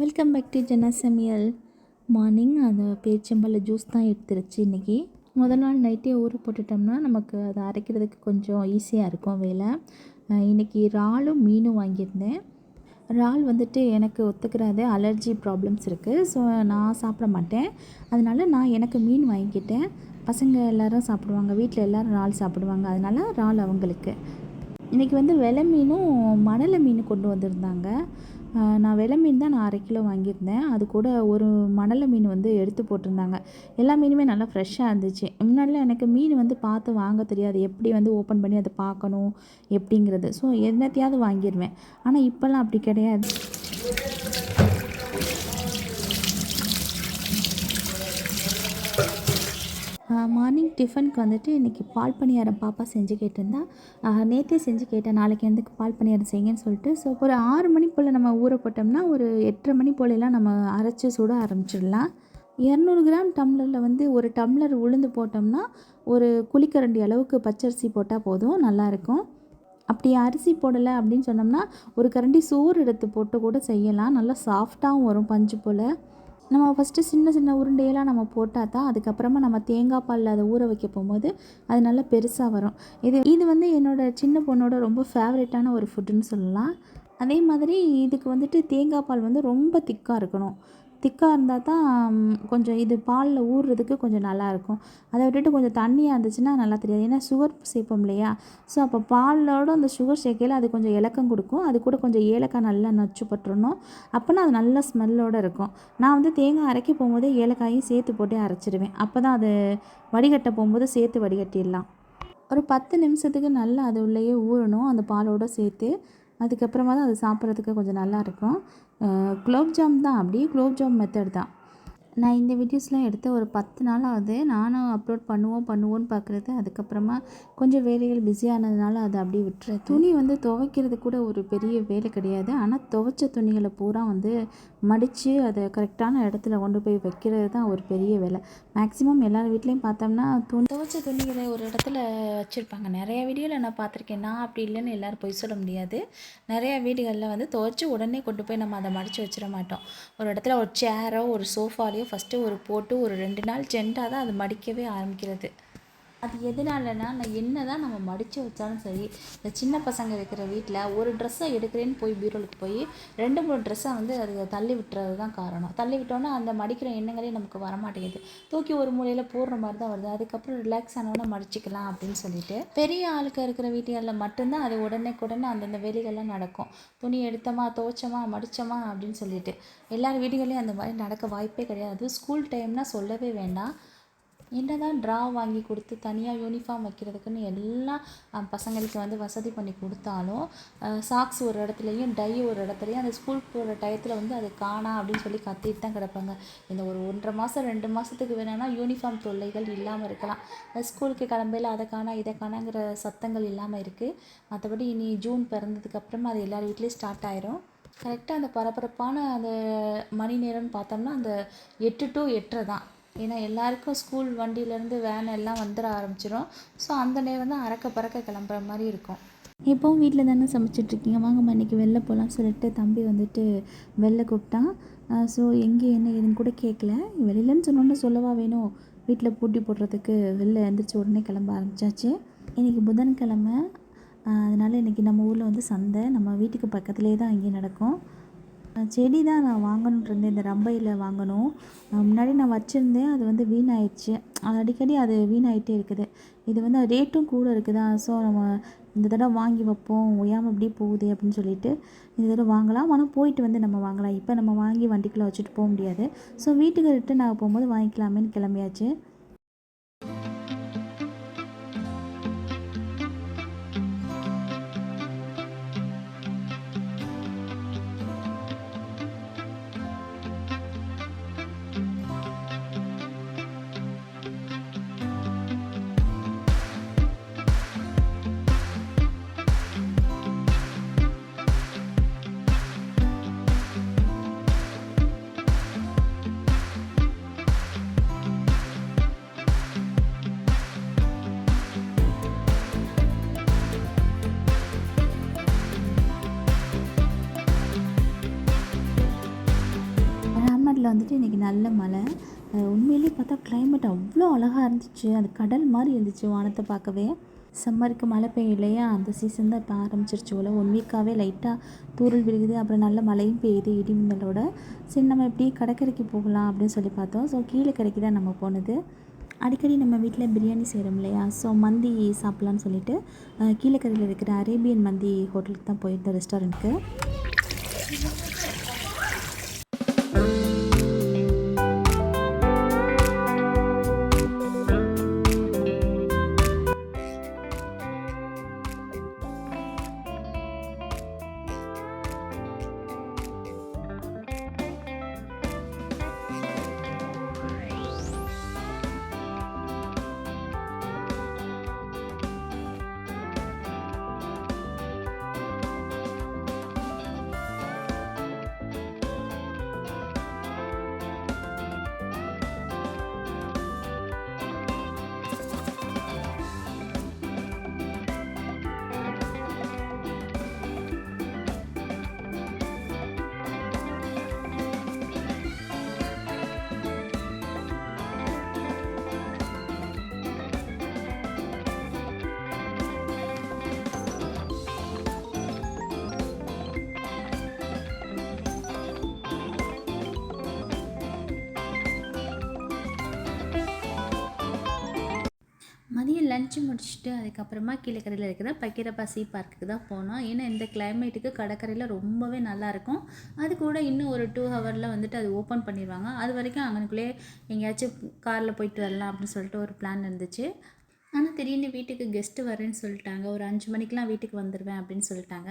Welcome back to Jena சமையல் morning அந்த பேச்சம்பழ juice தான் எடுத்துருச்சு இன்றைக்கி முதல் நாள் நைட்டே ஊற போட்டுட்டோம்னா நமக்கு அதை அரைக்கிறதுக்கு கொஞ்சம் ஈஸியாக இருக்கும் வேலை. இன்றைக்கி இன்னைக்கு இறாலும் மீனும் வாங்கியிருந்தேன். இறால் வந்துட்டு எனக்கு ஒத்துக்கிறாது அலர்ஜி ப்ராப்ளம்ஸ் இருக்குது ஸோ நான் சாப்பிட மாட்டேன். அதனால நான் எனக்கு மீன் வாங்கிக்கிட்டேன். பசங்க எல்லாரும் சாப்பிடுவாங்க வீட்டில் எல்லோரும் இறால் சாப்பிடுவாங்க. அதனால் இறால் அவங்களுக்கு. இன்றைக்கி வந்து வெலை மீனும் மணலை மீன் கொண்டு வந்திருந்தாங்க. நான் வெலை மீன் தான் நான் அரை கிலோ வாங்கியிருந்தேன். அது கூட ஒரு மணலை மீன் வந்து எடுத்து போட்டிருந்தாங்க. எல்லா மீனுமே நல்லா ஃப்ரெஷ்ஷாக இருந்துச்சு. முன்னாடிலாம் எனக்கு மீன் வந்து பார்த்து வாங்க தெரியாது. எப்படி வந்து ஓப்பன் பண்ணி அதை பார்க்கணும் எப்படிங்கிறது. ஸோ என்னத்தையாவது வாங்கிடுவேன் ஆனால் இப்போல்லாம் அப்படி கிடையாது. மார்னிங் டிஃபனுக்கு வந்துட்டு இன்றைக்கி பால் பணியாரம் பாப்பா செஞ்சு கேட்டிருந்தா. நேற்றே செஞ்சு கேட்டேன் நாளைக்கு எந்தக்கு பால் பணியாரம் செய்யுங்கன்னு சொல்லிட்டு. ஸோ ஒரு ஆறு மணி போல் நம்ம ஊற போட்டோம்னா ஒரு எட்டரை மணி போலெல்லாம் நம்ம அரைச்சி சுட ஆரம்பிச்சிடலாம். இரநூறு கிராம் டம்ளரில் வந்து ஒரு டம்ளர் உளுந்து போட்டோம்னா ஒரு குளிக்கரண்டி அளவுக்கு பச்சரிசி போட்டால் போதும் நல்லாயிருக்கும் அப்படி அரிசி போடலை அப்படின்னு சொன்னோம்னா ஒரு கரண்டி சோறு எடுத்து போட்டு கூட செய்யலாம். நல்லா சாஃப்டாகவும் வரும் பஞ்சு போல். நம்ம ஃபஸ்ட்டு சின்ன சின்ன உருண்டையெல்லாம் நம்ம போட்டால் தான் அதுக்கப்புறமா நம்ம தேங்காய் பாலில் அதை ஊற வைக்க போகும்போது அது நல்லா பெருசாக வரும். இது இது வந்து என்னோடய சின்ன பொண்ணோட ரொம்ப ஃபேவரட்டான ஒரு ஃபுட்டுன்னு சொல்லலாம். அதே மாதிரி இதுக்கு வந்துட்டு தேங்காய் பால் வந்து ரொம்ப திக்காக இருக்கணும். திக்காக இருந்தால் தான் கொஞ்சம் இது பாலில் ஊறுறதுக்கு கொஞ்சம் நல்லாயிருக்கும். அதை விட்டுட்டு கொஞ்சம் தண்ணியாக இருந்துச்சுன்னா நல்லா தெரியாது. ஏன்னா சுகர் சேர்ப்போம் இல்லையா? ஸோ அப்போ பாலோட அந்த சுகர் சேர்க்கையில் அது கொஞ்சம் இலக்கம் கொடுக்கும். அது கூட கொஞ்சம் ஏலக்காய் நல்லா நச்சு பட்டுறணும். அப்போனா அது நல்ல ஸ்மெல்லோடு இருக்கும். நான் வந்து தேங்காய் அரைக்க போகும்போதே ஏலக்காயும் சேர்த்து போட்டு அரைச்சிடுவேன். அப்போ தான் அது வடிகட்ட போகும்போது சேர்த்து வடிகட்டிடலாம். ஒரு பத்து நிமிஷத்துக்கு நல்லா அது உள்ளேயே ஊறணும் அந்த பாலோடு சேர்த்து. அதுக்கப்புறமா தான் அது சாப்பிட்றதுக்கு கொஞ்சம் நல்லா இருக்கும். குலோப்ஜாம் தான். அப்படியே குலோப்ஜாம் மெத்தட் தான். நான் இந்த வீடியோஸ்லாம் எடுத்து ஒரு பத்து நாள் ஆகுது நானும் அப்லோட் பண்ணுவோம் பண்ணுவோன்னு பார்க்குறது. அதுக்கப்புறமா கொஞ்சம் வேலைகள் பிஸியானதுனால அதை அப்படியே விட்டுறது. துணி வந்து துவைக்கிறது கூட ஒரு பெரிய வேலை கிடையாது. ஆனால் துவைச்ச துணிகளை பூரா வந்து மடித்து அதை கரெக்டான இடத்துல கொண்டு போய் வைக்கிறது தான் ஒரு பெரிய வேலை. மேக்ஸிமம் எல்லார் வீட்லேயும் பார்த்தோம்னா துணி துவைச்ச துணிகளை ஒரு இடத்துல வச்சுருப்பாங்க. நிறைய வீடியோவில் நான் பார்த்துருக்கேன். நான் அப்படி இல்லைன்னு எல்லோரும் பொய் சொல்ல முடியாது. நிறையா வீடுகளில் வந்து துவைச்சி உடனே கொண்டு போய் நம்ம அதை மடித்து வச்சிட மாட்டோம். ஒரு இடத்துல ஒரு சேரோ ஒரு சோஃபாலையோ ஃபஸ்ட்டு ஒரு போட்டு ஒரு ரெண்டு நாள் ஜெண்டாக தான் அது மடிக்கவே ஆரம்பிக்கிறது. அது எதனாலனா நான் என்ன தான் நம்ம மடித்து வச்சாலும் சரி இந்த சின்ன பசங்க இருக்கிற வீட்டில் ஒரு ட்ரெஸ்ஸை எடுக்கிறேன்னு போய் பீரோலுக்கு போய் ரெண்டு மூணு ட்ரெஸ்ஸை வந்து அது தள்ளி விட்டுறது தான் காரணம். தள்ளி விட்டோன்னா அந்த மடிக்கிற எண்ணங்களே நமக்கு வரமாட்டேங்குது. தூக்கி ஒரு மூலையில் போடுற மாதிரி தான் வருது. அதுக்கப்புறம் ரிலாக்ஸ் ஆனவொன்னே மடிச்சிக்கலாம் அப்படின்னு சொல்லிட்டு பெரிய ஆளுக்கு இருக்கிற வீட்டுகளில் மட்டும்தான் அது உடனே உடனே அந்தந்த வேலைகள்லாம் நடக்கும். துணி எடுத்தோமா துவைச்சோமா மடித்தமா அப்படின்னு சொல்லிட்டு எல்லார் வீடுகளையும் அந்த மாதிரி நடக்க வாய்ப்பே கிடையாது. ஸ்கூல் டைம்னால் சொல்லவே வேண்டாம். என்னதான் ட்ரா வாங்கி கொடுத்து தனியாக யூனிஃபார்ம் வைக்கிறதுக்குன்னு எல்லாம் பசங்களுக்கு வந்து வசதி பண்ணி கொடுத்தாலும் சாக்ஸ் ஒரு இடத்துலையும் டை ஒரு இடத்துலையும் அந்த ஸ்கூல் போகிற டயத்தில் வந்து அது காணா அப்படின்னு சொல்லி கத்திட்டு தான் கிடப்பாங்க. இந்த ஒரு ஒன்றரை மாதம் ரெண்டு மாதத்துக்கு வேணும்னா யூனிஃபார்ம் தொல்லைகள் இல்லாமல் இருக்கலாம். ஸ்கூலுக்கு கிளம்பையில் அதை காணா இதை காணாங்கிற சத்தங்கள் இல்லாமல் இருக்குது மற்றபடி இனி ஜூன் பிறந்ததுக்கப்புறமா அது எல்லார் வீட்லேயும் ஸ்டார்ட் ஆயிரும். கரெக்டாக அந்த பரபரப்பான அந்த மணி நேரம்னு பார்த்தோம்னா அந்த எட்டு டு எட்டரை தான். ஏன்னா எல்லாருக்கும் ஸ்கூல் வண்டியிலேருந்து வேன் எல்லாம் வந்துட ஆரம்பிச்சிடும் ஸோ அந்த நேரம் தான் அறக்க பறக்க கிளம்புற மாதிரி இருக்கும். இப்போவும் வீட்டில் தானே சமைச்சிட்ருக்கீங்க? வாங்கம்மா இன்றைக்கி வெளில போகலான்னு சொல்லிட்டு தம்பி வந்துட்டு வெளில கூப்பிட்டான். ஸோ எங்கே என்ன ஏதுன்னு கூட கேட்கல வெளிலன்னு சொன்னோன்னே சொல்லவா வேணும்? வீட்டில் பூட்டி போடுறதுக்கு வெளில எழுந்திரிச்ச உடனே கிளம்ப ஆரம்பிச்சாச்சு. இன்றைக்கி புதன்கிழமை. அதனால் இன்றைக்கி நம்ம ஊரில் வந்து சந்தை. நம்ம வீட்டுக்கு பக்கத்துலேயே தான் இங்கே நடக்கும். செடி தான் நான் வாங்கணுன்ட்டு இருந்தேன். இந்த ரம்பையில் வாங்கணும். முன்னாடி நான் வச்சுருந்தேன். அது வந்து வீணாயிடுச்சு. அது அடிக்கடி அது வீணாயிட்டே இருக்குது. இது வந்து ரேட்டும் கூட இருக்குதா? ஸோ நம்ம இந்த தடவை வாங்கி வைப்போம். ஒய்யாமல் அப்படியே போகுது அப்படின்னு சொல்லிட்டு இந்த தடவை வாங்கலாம். ஆனால் போயிட்டு வந்து நம்ம வாங்கலாம். இப்போ நம்ம வாங்கி வண்டிக்குள்ளே வச்சுட்டு போக முடியாது. ஸோ வீட்டுக்கு ரிட்டன் ஆக போகும்போது வாங்கிக்கலாமேன்னு கிளம்பியாச்சு. நல்ல மழை. உண்மையிலே உண்மையிலேயே பார்த்தா கிளைமேட் அவ்வளோ அழகாக இருந்துச்சு. அது கடல் மாதிரி இருந்துச்சு வானத்தை பார்க்கவே. சம்மருக்கு மழை பெய்யும் இல்லையா அந்த சீசன் தான் இப்போ ஆரம்பிச்சிருச்சு போல். ஒன் வீக்காகவே லைட்டாக தூரல் விழுகுது. அப்புறம் நல்ல மழையும் பெய்யுது இடி மின்னலோட. சரி நம்ம எப்படி கடற்கரைக்கு போகலாம் அப்படின்னு சொல்லி பார்த்தோம். ஸோ கீழே கரைக்கு தான் நம்ம போனது. அடிக்கடி நம்ம வீட்டில் பிரியாணி செய்கிறோம் இல்லையா? ஸோ மந்தி சாப்பிட்லான்னு சொல்லிட்டு கீழக்கரையில் இருக்கிற அரேபியன் மந்தி ஹோட்டலுக்கு தான் போயிருந்தோம் ரெஸ்டாரண்ட்டுக்கு மதியம் லஞ்சு முடிச்சுட்டு அதுக்கப்புறமா கீழக்கரையில் இருக்கிற பக்கீரப்பா சீ பார்க்குக்கு தான் போனோம். ஏன்னா இந்த கிளைமேட்டுக்கு கடற்கரையில் ரொம்பவே நல்லாயிருக்கும் அது கூட இன்னும் ஒரு டூ ஹவரில் வந்துட்டு அது ஓப்பன் பண்ணிடுவாங்க. அது வரைக்கும் அங்கனுக்குள்ளேயே எங்கேயாச்சும் காரில் போயிட்டு வரலாம் அப்படின்னு சொல்லிட்டு ஒரு பிளான் இருந்துச்சு. ஆனால் திடீர்னு வீட்டுக்கு கெஸ்ட்டு வரேன்னு சொல்லிட்டாங்க. ஒரு அஞ்சு மணிக்கெலாம் வீட்டுக்கு வந்துடுவேன் அப்படின்னு சொல்லிட்டாங்க.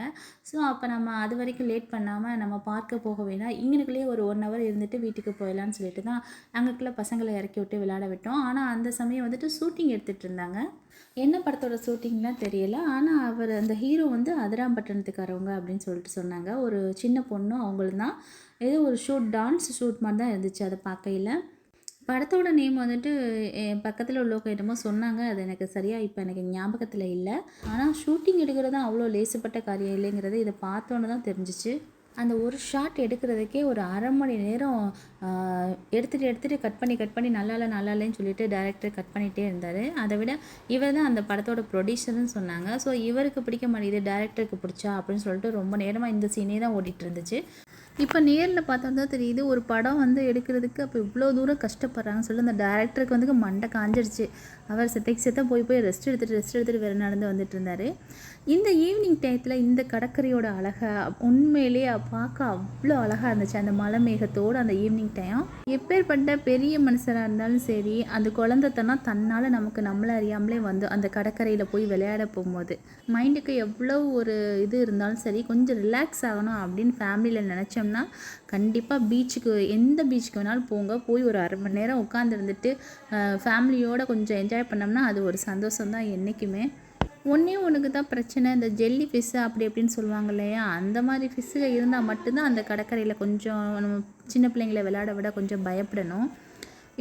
ஸோ அப்போ நம்ம அது வரைக்கும் லேட் பண்ணாமல் நம்ம பார்க்க போக வேணாம். இங்கனுக்குள்ளேயே ஒரு ஒன் ஹவர் இருந்துட்டு வீட்டுக்கு போயிடலான்னு சொல்லிட்டு தான் அங்கக்குள்ளே பசங்களை இறக்கி விட்டு விளையாட விட்டோம். ஆனால் அந்த சமயம் வந்துட்டு ஷூட்டிங் எடுத்துகிட்டு இருந்தாங்க. என்ன படத்தோட ஷூட்டிங்லாம் தெரியல. ஆனால் அவர் அந்த ஹீரோ வந்து அதிராம்பட்டினத்துக்காரவங்க அப்படின்னு சொல்லிட்டு சொன்னாங்க. ஒரு சின்ன பொண்ணும் அவங்களும் தான். ஏதோ ஒரு ஷூட் டான்ஸ் ஷூட் மாதிரி தான் இருந்துச்சு அதை பார்க்கையில். படத்தோட நேம் வந்துட்டு என் பக்கத்தில் உள்ளவங்க என்னமோ சொன்னாங்க. அது எனக்கு சரியாக இப்போ எனக்கு ஞாபகத்தில் இல்லை. ஆனால் ஷூட்டிங் எடுக்கிறது அவ்வளோ லேசுப்பட்ட காரியம் இல்லைங்கிறது இதை பார்த்தோன்னு தான் தெரிஞ்சிச்சு. அந்த ஒரு ஷாட் எடுக்கிறதுக்கே ஒரு அரை மணி நேரம் எடுத்துகிட்டு எடுத்துகிட்டு கட் பண்ணி கட் பண்ணி நல்லா இல்லை நல்லா இல்லைன்னு சொல்லிட்டு டேரக்டர் கட் பண்ணிகிட்டே இருந்தார். அதை விட இவர் தான் அந்த படத்தோட ப்ரொடியூசர்னு சொன்னாங்க. ஸோ இவருக்கு பிடிக்க மாட்டேங்குது டேரக்டருக்கு பிடிச்சா அப்படின்னு சொல்லிட்டு ரொம்ப நேரமாக இந்த சீனே தான் ஓடிட்டு இருந்துச்சு. இப்போ நேரில் பார்த்தா தான் தெரியுது ஒரு படம் வந்து எடுக்கிறதுக்கு அப்போ இவ்வளோ தூரம் கஷ்டப்படுறாங்கன்னு சொல்லி அந்த டேரக்டருக்கு வந்து மண்டை காஞ்சிருச்சு. அவர் செத்தைக்கு செத்த போய் போய் ரெஸ்ட் எடுத்துகிட்டு ரெஸ்ட் எடுத்துகிட்டு வேறு நடந்து வந்துட்டு இருந்தார். இந்த ஈவினிங் டயத்தில் இந்த கடற்கரையோட அழகை உண்மையிலேயே பார்க்க அவ்வளோ அழகாக இருந்துச்சு. அந்த மலை மேகத்தோடு அந்த ஈவினிங் டைம் எப்பேற்பட்ட பெரிய மனுஷராக இருந்தாலும் சரி அந்த குழந்தைத்தனா தன்னால் நமக்கு நம்மளை அறியாமலே வந்து அந்த கடற்கரையில் போய் விளையாட போகும்போது. மைண்டுக்கு எவ்வளோ ஒரு இது இருந்தாலும் சரி கொஞ்சம் ரிலாக்ஸ் ஆகணும் அப்படின்னு ஃபேமிலியில் நினச்சோம் நினச்சோம்னா கண்டிப்பாக பீச்சுக்கு எந்த பீச்சுக்கு வேணாலும் போங்க. போய் ஒரு அரை மணி நேரம் உட்காந்துருந்துட்டு ஃபேமிலியோடு கொஞ்சம் என்ஜாய் பண்ணோம்னா அது ஒரு சந்தோஷம் தான் என்றைக்குமே ஒன்றே ஒன்றுக்கு தான் பிரச்சனை. இந்த ஜெல்லி ஃபிஷ்ஷு அப்படி இப்படின்னு சொல்லுவாங்க இல்லையா? அந்த மாதிரி ஃபிஷ்ஷுகள் இருந்தால் மட்டும்தான் அந்த கடற்கரையில் கொஞ்சம் நம்ம சின்ன பிள்ளைங்களை விளையாட விட கொஞ்சம் பயப்படணும்.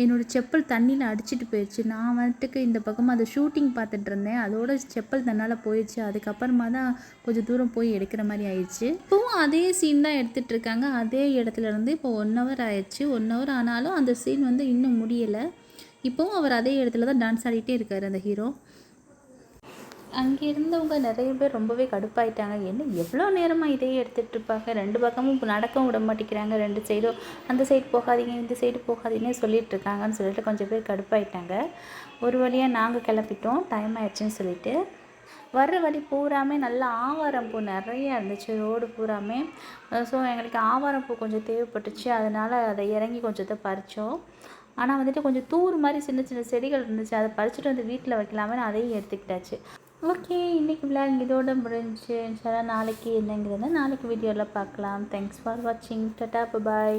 என்னோடய செப்பல் தண்ணியில் அடிச்சிட்டு போயிடுச்சு நான் வந்துட்டுக்கு இந்த பக்கமாக அதை ஷூட்டிங் பார்த்துட்டு இருந்தேன். அதோட செப்பல் தன்னால் போயிடுச்சு அதுக்கப்புறமா தான் கொஞ்சம் தூரம் போய் எடுக்கிற மாதிரி ஆயிடுச்சு. இப்போவும் அதே சீன் தான் எடுத்துகிட்டு இருக்காங்க. அதே இடத்துல இருந்து இப்போ ஒன் ஹவர் ஆயிடுச்சு. ஒன் ஹவர் ஆனாலும் அந்த சீன் வந்து இன்னும் முடியலை. இப்போவும் அவர் அதே இடத்துல தான் டான்ஸ் ஆடிட்டே இருக்கார் அந்த ஹீரோ அங்கே இருந்தவங்க நிறைய பேர் ரொம்பவே கடுப்பாயிட்டாங்க. என்ன எவ்வளோ நேரமாக இதையே எடுத்துகிட்டு இருப்பாங்க ரெண்டு பக்கமும் இப்போ நடக்கவும் விட மாட்டேங்கிறாங்க. ரெண்டு சைடும் அந்த சைடு போகாதீங்க இந்த சைடு போகாதீங்கன்னு சொல்லிட்டு இருக்காங்கன்னு சொல்லிட்டு கொஞ்சம் பேர் கடுப்பாயிட்டாங்க. ஒரு வழியாக நாங்கள் கிளப்பிட்டோம் டைம் ஆயிடுச்சுன்னு சொல்லிட்டு வர்ற வழி பூராமே நல்ல ஆவாரம் பூ நிறைய இருந்துச்சு. ரோடு பூராமே. ஸோ எங்களுக்கு ஆவாரம் பூ கொஞ்சம் தேவைப்பட்டுச்சு. அதனால் அதை இறங்கி கொஞ்சத்தை பறித்தோம் ஆனால் வந்துட்டு கொஞ்சம் தூர் மாதிரி சின்ன சின்ன செடிகள் இருந்துச்சு. அதை பறிச்சுட்டு வந்து வீட்டில் வைக்கலாமே அதையும் எடுத்துக்கிட்டாச்சு. ஓகே இன்றைக்கி விளாக் இதோட முடிஞ்சு. சார் நாளைக்கு என்னங்கிறத நாளைக்கு வீடியோவில் பார்க்கலாம். தேங்க்ஸ் ஃபார் வாட்சிங் டட்டா பாய்